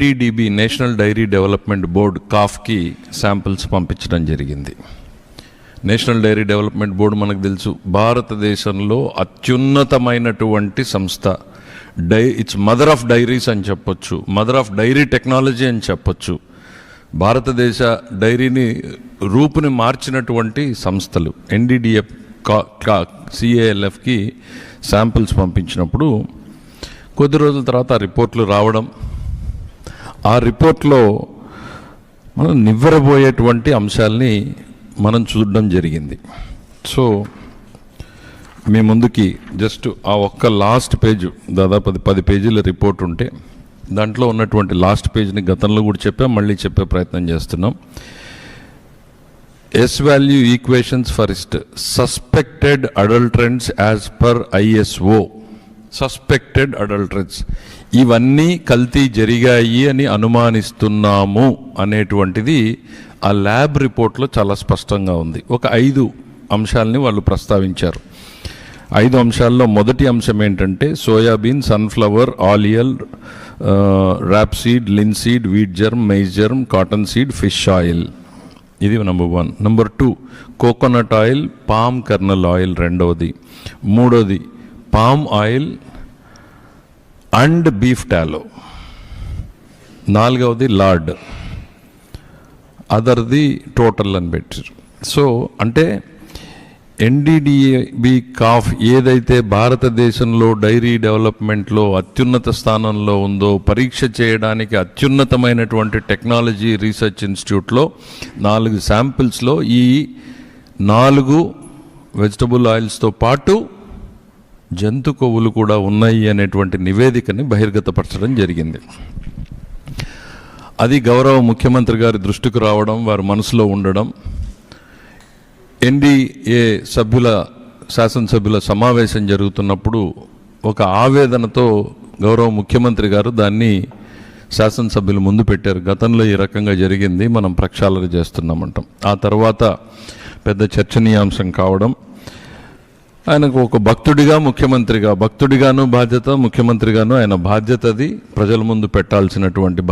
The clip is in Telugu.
DDB national dairy development board కాఫ్కి samples పంపించడం జరిగింది. నేషనల్ డైరీ డెవలప్మెంట్ బోర్డు మనకు తెలుసు భారతదేశంలో అత్యున్నతమైనటువంటి సంస్థ. డై ఇట్స్ మదర్ ఆఫ్ డైరీస్ అని చెప్పొచ్చు మదర్ ఆఫ్ డైరీ టెక్నాలజీ అని చెప్పొచ్చు. భారతదేశ డైరీని రూపుని మార్చినటువంటి సంస్థలు ఎన్డీడిఎఫ్ కా సిఏఎల్ఎఫ్కి శాంపిల్స్ పంపించినప్పుడు కొద్ది రోజుల తర్వాత రిపోర్ట్లు రావడం ఆ రిపోర్ట్లో మనం నివ్వెరబోయేటువంటి అంశాల్ని మనం చూడడం జరిగింది. సో మీ ముందుకి జస్ట్ ఆ ఒక్క లాస్ట్ పేజ్ దాదాపు అది పది పేజీల రిపోర్ట్ ఉంటే దాంట్లో ఉన్నటువంటి లాస్ట్ పేజ్ని గతంలో కూడా చెప్పాం మళ్ళీ చెప్పే ప్రయత్నం చేస్తున్నాం. S value equations first suspected adulterants as per ISO suspected adulteries ఇవన్నీ కల్తీ జరిగాయి అని అనుమానిస్తున్నాము అనేటువంటిది ఆ ల్యాబ్ రిపోర్ట్లో చాలా స్పష్టంగా ఉంది. ఒక ఐదు అంశాలని వాళ్ళు ప్రస్తావించారు. ఐదు అంశాల్లో మొదటి అంశం ఏంటంటే soybean sunflower oil rapeseed linseed wheat germ maize germ cotton seed fish oil. ఇది number one. Number two coconut oil palm kernel oil రెండవది. మూడోది palm oil and beef tallow నాలుగవది లార్డ్. అదర్ది టోటల్ అని పెట్టారు సో అంటే ఎన్డీడీఏబి కాఫ్ ఏదైతే భారతదేశంలో డైరీ డెవలప్మెంట్లో అత్యున్నత స్థానంలో ఉందో పరీక్ష చేయడానికి అత్యున్నతమైనటువంటి టెక్నాలజీ రీసెర్చ్ ఇన్స్టిట్యూట్లో నాలుగు శాంపిల్స్లో ఈ నాలుగు వెజిటబుల్ ఆయిల్స్తో పాటు జంతు కొవ్వులు కూడా ఉన్నాయి అనేటువంటి నివేదికని బహిర్గతపరచడం జరిగింది. అది గౌరవ ముఖ్యమంత్రి గారి దృష్టికి రావడం వారి మనసులో ఉండడం. ఎన్డీఏ సభ్యుల శాసనసభ్యుల సమావేశం జరుగుతున్నప్పుడు ఒక ఆవేదనతో గౌరవ ముఖ్యమంత్రి గారు దాన్ని శాసనసభ్యులు ముందు పెట్టారు. గతంలో ఈ రకంగా జరిగింది మనం ప్రక్షాళన చేస్తున్నామంటాం. ఆ తర్వాత పెద్ద చర్చనీయాంశం కావడం ఆయనకు ఒక భక్తుడిగా ముఖ్యమంత్రిగా భక్తుడిగాను బాధ్యత ముఖ్యమంత్రిగాను ఆయన బాధ్యత అది ప్రజల ముందు పెట్టాల్సినటువంటి బా